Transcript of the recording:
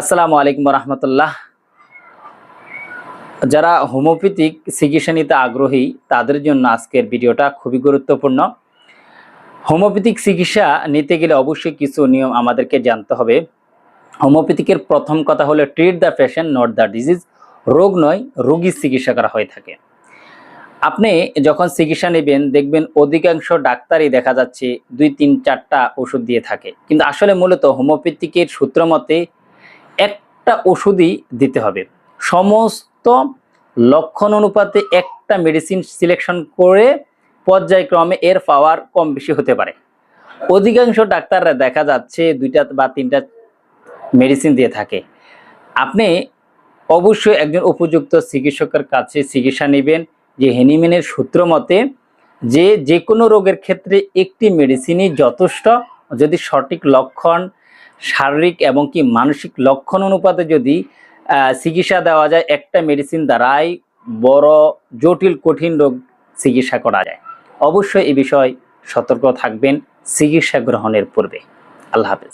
আসসালামু আলাইকুম রহমতুল্লাহ যারা হোমিওপ্যাথিক চিকিৎসা নিতে আগ্রহী, তাদের জন্য আজকের ভিডিওটা খুবই গুরুত্বপূর্ণ। হোমিওপ্যাথিক চিকিৎসা নিতে গেলে অবশ্যই কিছু নিয়ম আমাদেরকে জানতে হবে। হোমিওপ্যাথিকের প্রথম কথা হলো treat the patient not the disease রোগ নয় রোগীর চিকিৎসা করা হয়ে থাকে। আপনি যখন চিকিৎসা নেবেন, দেখবেন অধিকাংশ ডাক্তারই দেখা যাচ্ছে দুই, তিন, চারটা ওষুধ দিয়ে থাকে। কিন্তু আসলে মূলত হোমিওপ্যাথিকের সূত্র মতে একটা ওষুধই দিতে হবে। সমস্ত লক্ষণ অনুপাতে একটা মেডিসিন সিলেকশন করে পর্যায়ক্রমে এর পাওয়ার কম বেশি হতে পারে। অধিকাংশ ডাক্তাররা দেখা যাচ্ছে দুইটা বা তিনটা মেডিসিন দিয়ে থাকে। আপনি অবশ্যই একজন উপযুক্ত চিকিৎসকের কাছে চিকিৎসা নেবেন যে হেনিমেনের সূত্র মতে যে যে কোনো রোগের ক্ষেত্রে একটি মেডিসিনই যথেষ্ট। যদি সঠিক লক্ষণ শারীরিক এবং কি মানসিক লক্ষণ অনুপাতে যদি চিকিৎসা দেওয়া যায়, একটা মেডিসিন দ্বারাই বড়, জটিল, কঠিন রোগ চিকিৎসা করা যায়। অবশ্যই এ বিষয় সতর্ক থাকবেন। চিকিৎসা গ্রহণের পূর্বে। আল্লাহ হাফেজ।